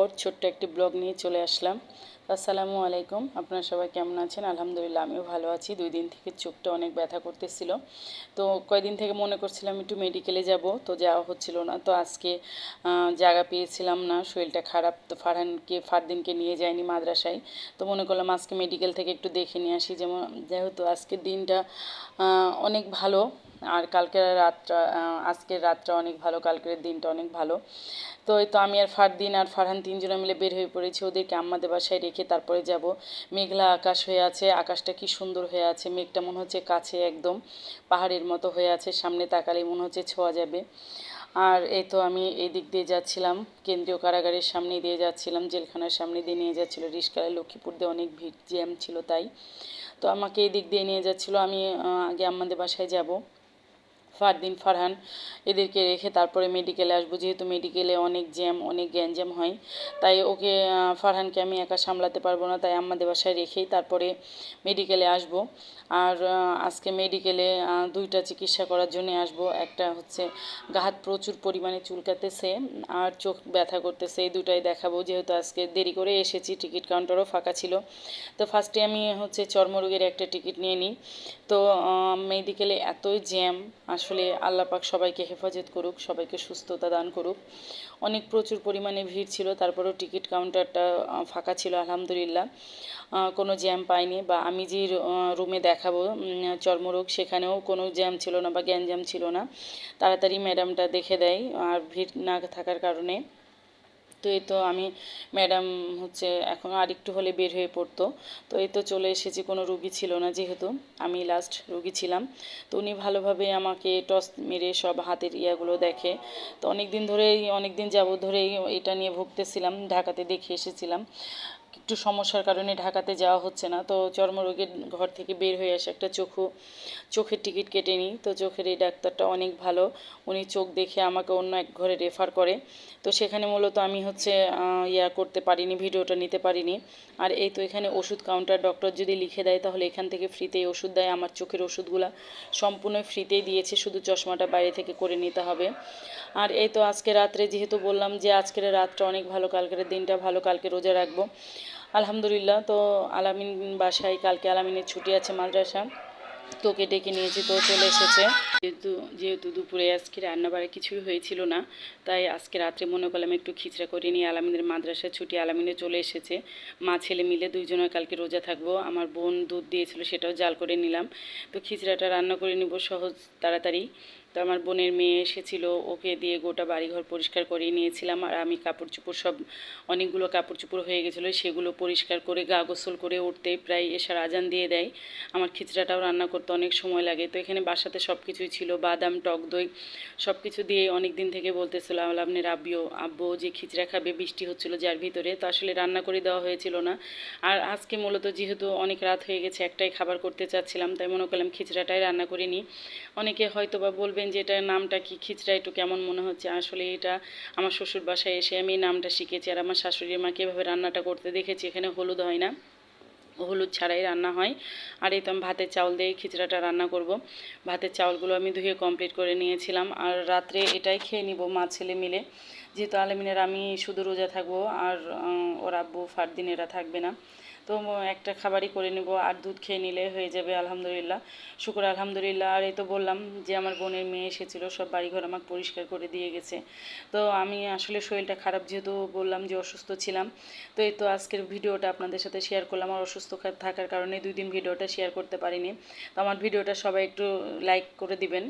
পর ছোট্ট একটি ব্লগ নিয়ে চলে আসলাম। আসসালামু আলাইকুম, আপনারা সবাই কেমন আছেন? আলহামদুলিল্লাহ, আমিও ভালো আছি। দুই দিন থেকে চোখটা অনেক ব্যথা করতেছিল। তো কয়দিন থেকে মনে করছিলাম একটু মেডিকেলে যাব, তো যাওয়া হচ্ছিল না। তো আজকে জায়গা পেয়েছিলাম না, শরীরটা খারাপ। তো ফারহানকে, ফারদিনকে নিয়ে যায়নি মাদ্রাসায়। তো মনে করলাম আজকে মেডিকেল থেকে একটু দেখে নিয়ে আসি। যেমন, যেহেতু আজকের দিনটা অনেক ভালো আর কালকের রাতটা আজকের রাতটা অনেক ভালো, কালকের দিনটা অনেক ভালো। তো এই তো আমি আর ফারদিন আর ফারহান তিনজনে মিলে বের হয়ে পড়েছি ওদেরকে আম্মাদের বাসায় রেখে তারপরে যাব। মেঘলা আকাশ হয়ে আছে, আকাশটা কি সুন্দর হয়ে আছে, মেঘটা মনে হচ্ছে কাছে একদম পাহাড়ের মতো হয়ে আছে, সামনে তাকালেই মনে হচ্ছে ছোঁয়া যাবে। আর এই তো আমি এই দিক দিয়ে যাচ্ছিলাম, কেন্দ্রীয় কারাগারের সামনে দিয়ে যাচ্ছিলাম, জেলখানার সামনে দিয়ে নিয়ে যাচ্ছিল রিস্কায় লক্ষ্মীপুর দিয়ে অনেক ভিড়, জ্যাম ছিল তাই। তো আমাকে এই দিক দিয়ে নিয়ে যাচ্ছিল, আমি আগে আমাদের বাসায় যাব। ফারদিন ফারহান এদেরকে রেখে তারপরে মেডিকেলে আসব। যেহেতু মেডিকেলে অনেক জ্যাম, অনেক গ্যাঞ্জাম হয়, তাই ওকে ফারহানকে আমি একা সামলাতে পারব না। তাই আমাদের বাসায় রেখেই তারপরে মেডিকেলে আসব। আর আজকে মেডিকেলে দুইটা চিকিৎসা করার জন্য আসব। একটা হচ্ছে গা হাত প্রচুর পরিমাণে চুলকাতেছে, আর চোখ ব্যথা করতেছে, এই দুটাই দেখাবো। যেহেতু আজকে দেরি করে এসেছি, টিকিট কাউন্টারও ফাঁকা ছিল। তো ফার্স্টে আমি হচ্ছে চর্মরোগের একটা টিকিট নিয়ে নিই। তো মেডিকেলে এতই জ্যাম, আসলে আল্লাহ পাক সবাইকে হেফাজত করুক, সবাইকে সুস্থতা দান করুক। অনেক প্রচুর পরিমাণে ভিড় ছিল, তারপরেও টিকিট কাউন্টারটা ফাঁকা ছিল, আলহামদুলিল্লাহ। কোনো জ্যাম পাইনি বা আমি যে রুমে দেখাবো চর্মরোগ, সেখানেও কোনো জ্যাম ছিল না বা জ্ঞান জ্যাম ছিল না। তাড়াতাড়ি ম্যাডামটা দেখে দেয়, আর ভিড় না থাকার কারণে। তো এই তো আমি ম্যাডাম হচ্ছে এখন আর একটু হলে বের হয়ে পড়তো। তো এই তো চলে এসেছি, কোনো রুগী ছিল না যেহেতু আমি লাস্ট রুগী ছিলাম। তো উনি ভালোভাবে আমাকে টস মেরে সব হাতের ইয়াগুলো দেখে। তো অনেক দিন ধরেই অনেক দিন যাবত ধরেই এটা নিয়ে ভুগতেছিলাম, ঢাকাতে দেখে এসেছিলাম। একটু সমস্যার কারণে ঢাকাতে যাওয়া হচ্ছে না। তো চর্মরোগের ঘর থেকে বের হয়ে আসে একটা চোখু চোখের টিকিট কেটে নিই তো চোখের এই ডাক্তারটা অনেক ভালো। উনি চোখ দেখে আমাকে অন্য এক ঘরে রেফার করে। তো সেখানে মূলত আমি হচ্ছে ইয়া করতে পারিনি, ভিডিওটা নিতে পারিনি। আর এই তো এখানে ওষুধ কাউন্টার ডক্টর যদি লিখে দেয়, তাহলে এখান থেকে ফ্রিতেই ওষুধ দেয়। আমার চোখের ওষুধগুলা সম্পূর্ণ ফ্রিতেই দিয়েছে। শুধু চশমাটা বাইরে থেকে করে নিতে হবে। আর এই তো আজকে রাত্রে যেহেতু বললাম যে, আজকের রাতটা অনেক ভালো, কালকের দিনটা ভালো, কালকে রোজা রাখব। আলহামদুলিল্লাহ, তো আলামিন বাসায়, কালকে আলামিনের ছুটি আছে মাদ্রাসা, তোকে ডেকে নিয়েছি তো চলে এসেছে। যেহেতু যেহেতু দুপুরে আজকে রান্নাবাড়া কিছুই হয়েছিল না, তাই আজকে রাত্রে মনে করলাম একটু খিচড়া করে নিয়ে আলামিনের মাদ্রাসার ছুটি আলামিনে চলে এসেছে। মা, ছেলে মিলে দুইজনের কালকে রোজা থাকব, আমার বোন দুধ দিয়েছিল সেটাও জাল করে নিলাম। তো খিচড়াটা রান্না করে নিব সহজ, তাড়াতাড়ি। তো আমার বোনের মেয়ে এসেছিল, ওকে দিয়ে গোটা বাড়িঘর পরিষ্কার করিয়ে নিয়েছিলাম আর আমি কাপড় চোপড় সব অনেকগুলো কাপড় চোপড় হয়ে গেছিল, সেগুলো পরিষ্কার করে গা গোসল করে উঠতে প্রায় এসার আজান দিয়ে দেয়। আমার খিচড়াটাও রান্না করতে অনেক সময় লাগে, তো এখানে বাসাতে সব কিছুই ছিল, বাদাম, টক দই সব কিছু দিয়ে অনেক দিন থেকে বলতেছিল আপনার আব্বিও আব্বু যে খিচড়া খাবে বৃষ্টি হচ্ছিল যার ভিতরে, তো আসলে রান্না করে দেওয়া হয়েছিল না। আর আজকে মূলত যেহেতু অনেক রাত হয়ে গেছে, একটাই খাবার করতে চাচ্ছিলাম, তাই মনে করলাম খিচড়াটাই রান্না করে নিই। অনেকে হয়তো বা বলবেন যে এটার নামটা কি? খিচড়া একটু কেমন মনে হচ্ছে? আসলে এটা আমার শ্বশুর বাসায় এসে আমি নামটা শিখেছি আর আমার শাশুড়ি মাকে এভাবে রান্নাটা করতে দেখেছি, এখানে হলুদ হয় না। হলুদ ছাড়াই রান্না হয়। আর এই তো আমি ভাতের চাউল দিয়ে খিচড়াটা রান্না করব। ভাতের চাউলগুলো আমি ধুয়ে কমপ্লিট করে নিয়েছিলাম। আর রাত্রে এটাই খেয়ে নিব মা ছেলে মিলে। যেহেতু আলমিনের আমি শুধু রোজা থাকব আর ওর আব্বু ফারদিন এরা থাকবে না। তো একটা খাবারই করে নেব, আর দুধ খেয়ে নিলে হয়ে যাবে আলহামদুলিল্লাহ। শুকুর আলহামদুলিল্লাহ। আর এই তো বললাম যে আমার বোনের মেয়ে এসেছিল, সব বাড়িঘর আমাকে পরিষ্কার করে দিয়ে গেছে। তো আমি আসলে শরীরটা খারাপ যেহেতু বললাম যে অসুস্থ ছিলাম। তো এই তো আজকের ভিডিওটা আপনাদের সাথে শেয়ার করলাম। আর অসুস্থ থাকার কারণে দুই দিন ভিডিওটা শেয়ার করতে পারিনি। তো আমার ভিডিওটা সবাই একটু লাইক করে দিবেন।